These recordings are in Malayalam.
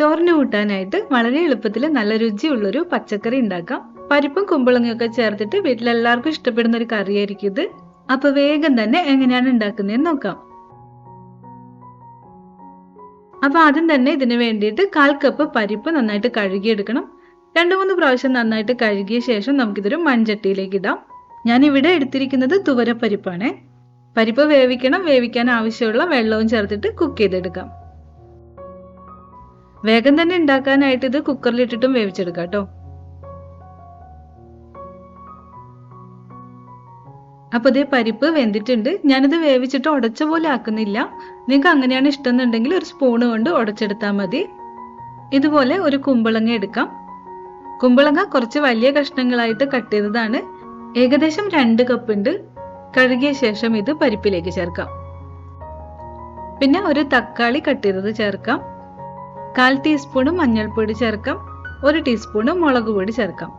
ചോറിന് കൂട്ടാനായിട്ട് വളരെ എളുപ്പത്തിൽ നല്ല രുചിയുള്ളൊരു പച്ചക്കറി ഉണ്ടാക്കാം. പരിപ്പും കുമ്പളങ്ങയൊക്കെ ചേർത്തിട്ട് വീട്ടിലെല്ലാവർക്കും ഇഷ്ടപ്പെടുന്ന ഒരു കറിയായിരിക്കും ഇത്. അപ്പൊ വേഗം തന്നെ എങ്ങനെയാണ് ഉണ്ടാക്കുന്നതെന്ന് നോക്കാം. അപ്പൊ ആദ്യം തന്നെ ഇതിന് വേണ്ടിയിട്ട് കാൽ കപ്പ് പരിപ്പ് നന്നായിട്ട് കഴുകിയെടുക്കണം. രണ്ടു മൂന്ന് പ്രാവശ്യം നന്നായിട്ട് കഴുകിയ ശേഷം നമുക്കിതൊരു മൺചട്ടിയിലേക്ക് ഇടാം. ഞാൻ ഇവിടെ എടുത്തിരിക്കുന്നത് തുവരപ്പരിപ്പാണ്. പരിപ്പ് വേവിക്കണം വേവിക്കാൻ ആവശ്യമുള്ള വെള്ളവും ചേർത്തിട്ട് കുക്ക് ചെയ്തെടുക്കാം. വേഗം തന്നെ ഉണ്ടാക്കാനായിട്ട് ഇത് കുക്കറിലിട്ടിട്ടും വേവിച്ചെടുക്കാം കേട്ടോ. അപ്പൊ ഇതേ പരിപ്പ് വെന്തിട്ടുണ്ട്. ഞാനിത് വേവിച്ചിട്ട് ഉടച്ച പോലെ ആക്കുന്നില്ല. നിങ്ങൾക്ക് അങ്ങനെയാണ് ഇഷ്ടം എന്നുണ്ടെങ്കിൽ ഒരു സ്പൂണ് കൊണ്ട് ഉടച്ചെടുത്താൽ മതി. ഇതുപോലെ ഒരു കുമ്പളങ്ങ എടുക്കാം. കുമ്പളങ്ങ കുറച്ച് വലിയ കഷ്ണങ്ങളായിട്ട് കട്ട് ചെയ്തതാണ്. ഏകദേശം രണ്ട് കപ്പ് ഉണ്ട്. കഴുകിയ ശേഷം ഇത് പരിപ്പിലേക്ക് ചേർക്കാം. പിന്നെ ഒരു തക്കാളി കട്ട് ചെയ്തത് ചേർക്കാം. കാൽ ടീസ്പൂണ് മഞ്ഞൾപ്പൊടി ചേർക്കാം. ഒരു ടീസ്പൂണ് മുളക് പൊടി ചേർക്കാം.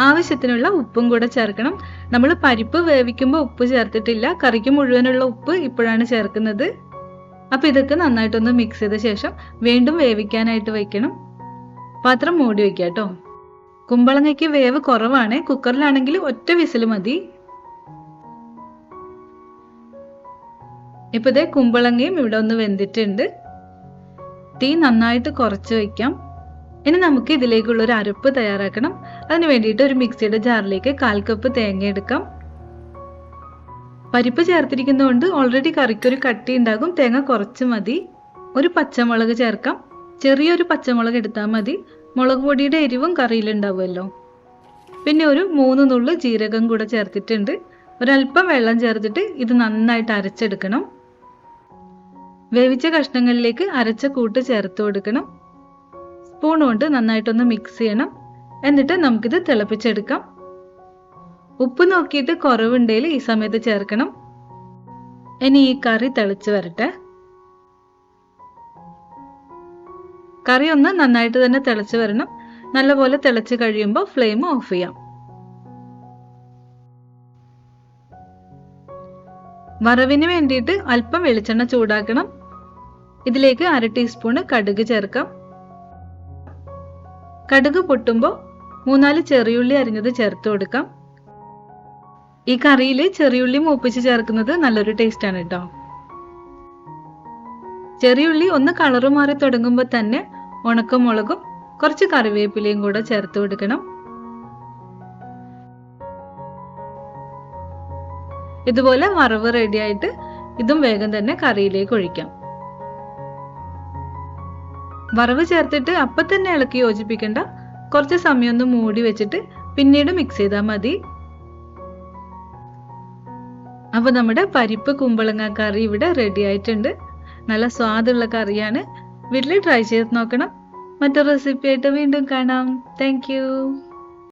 ആവശ്യത്തിനുള്ള ഉപ്പും കൂടെ ചേർക്കണം. നമ്മൾ പരിപ്പ് വേവിക്കുമ്പോൾ ഉപ്പ് ചേർത്തിട്ടില്ല. കറിക്ക് മുഴുവനുള്ള ഉപ്പ് ഇപ്പോഴാണ് ചേർക്കുന്നത്. അപ്പം ഇതൊക്കെ നന്നായിട്ടൊന്ന് മിക്സ് ചെയ്ത ശേഷം വീണ്ടും വേവിക്കാനായിട്ട് വെക്കണം. പാത്രം മൂടി വെക്കാം കേട്ടോ. കുമ്പളങ്ങയ്ക്ക് വേവ് കുറവാണ്. കുക്കറിലാണെങ്കിൽ ഒറ്റ വിസിൽ മതി. ഇപ്പൊ കുമ്പളങ്ങയും ഇവിടെ ഒന്ന് വെന്തിട്ടുണ്ട്. തീ നന്നായിട്ട് കുറച്ച് വയ്ക്കാം. ഇനി നമുക്ക് ഇതിലേക്കുള്ള ഒരു അരപ്പ് തയ്യാറാക്കണം. അതിന് വേണ്ടിയിട്ട് ഒരു മിക്സിയുടെ ജാറിലേക്ക് കാൽ കപ്പ് തേങ്ങ എടുക്കാം. പരിപ്പ് ചേർത്തിരിക്കുന്നതുകൊണ്ട് ഓൾറെഡി കറിക്കൊരു കട്ടി ഉണ്ടാകും. തേങ്ങ കുറച്ച് മതി. ഒരു പച്ചമുളക് ചേർക്കാം. ചെറിയൊരു പച്ചമുളക് എടുത്താൽ മതി. മുളക് പൊടിയുടെ എരിവും കറിയിലുണ്ടാവുമല്ലോ പിന്നെ ഒരു മൂന്ന് നുള്ളു ജീരകം കൂടെ ചേർത്തിട്ടുണ്ട്. ഒരല്പം വെള്ളം ചേർത്തിട്ട് ഇത് നന്നായിട്ട് അരച്ചെടുക്കണം. വേവിച്ച കഷ്ണങ്ങളിലേക്ക് അരച്ച കൂട്ട് ചേർത്ത് കൊടുക്കണം. സ്പൂൺ കൊണ്ട് നന്നായിട്ടൊന്ന് മിക്സ് ചെയ്യണം. എന്നിട്ട് നമുക്കിത് തിളപ്പിച്ചെടുക്കാം. ഉപ്പ് നോക്കിയിട്ട് കുറവുണ്ടെങ്കിൽ ഈ സമയത്ത് ചേർക്കണം. ഇനി ഈ കറി തിളച്ച് വരട്ടെ. കറി ഒന്ന് നന്നായിട്ട് തന്നെ തിളച്ച് വരണം. നല്ലപോലെ തിളച്ച് കഴിയുമ്പോൾ ഫ്ലെയിം ഓഫ് ചെയ്യാം. വറവിന് വേണ്ടിയിട്ട് അല്പം വെളിച്ചെണ്ണ ചൂടാക്കണം. ഇതിലേക്ക് അര ടീസ്പൂണ് കടുക് ചേർക്കാം. കടുക് പൊട്ടുമ്പോൾ മൂന്നാൽ ചെറിയുള്ളി അരിഞ്ഞത് ചേർത്ത് കൊടുക്കാം. ഈ കറിയിൽ ചെറിയുള്ളി മൂപ്പിച്ച് ചേർക്കുന്നത് നല്ലൊരു ടേസ്റ്റാണ് കേട്ടോ ചെറിയുള്ളി ഒന്ന് കളറ് മാറി തുടങ്ങുമ്പോൾ തന്നെ ഉണക്കമുളകും കുറച്ച് കറിവേപ്പിലയും കൂടെ ചേർത്ത് കൊടുക്കണം. ഇതുപോലെ വറവ് റെഡിയായിട്ട് ഇതും വേഗം തന്നെ കറിയിലേക്ക് ഒഴിക്കാം. വറവ് ചേർത്തിട്ട് അപ്പം തന്നെ ഇളക്കി യോജിപ്പിക്കേണ്ട. കുറച്ച് സമയം ഒന്ന് മൂടി വെച്ചിട്ട് പിന്നീട് മിക്സ് ചെയ്താൽ മതി. അപ്പോൾ നമ്മുടെ പരിപ്പ് കുമ്പളങ്ങ കറി ഇവിടെ റെഡി ആയിട്ടുണ്ട്. നല്ല സ്വാദുള്ള കറിയാണ്. വീട്ടിൽ ട്രൈ ചെയ്ത് നോക്കണം. മറ്റൊരു റെസിപ്പി ആയിട്ട് വീണ്ടും കാണാം. താങ്ക്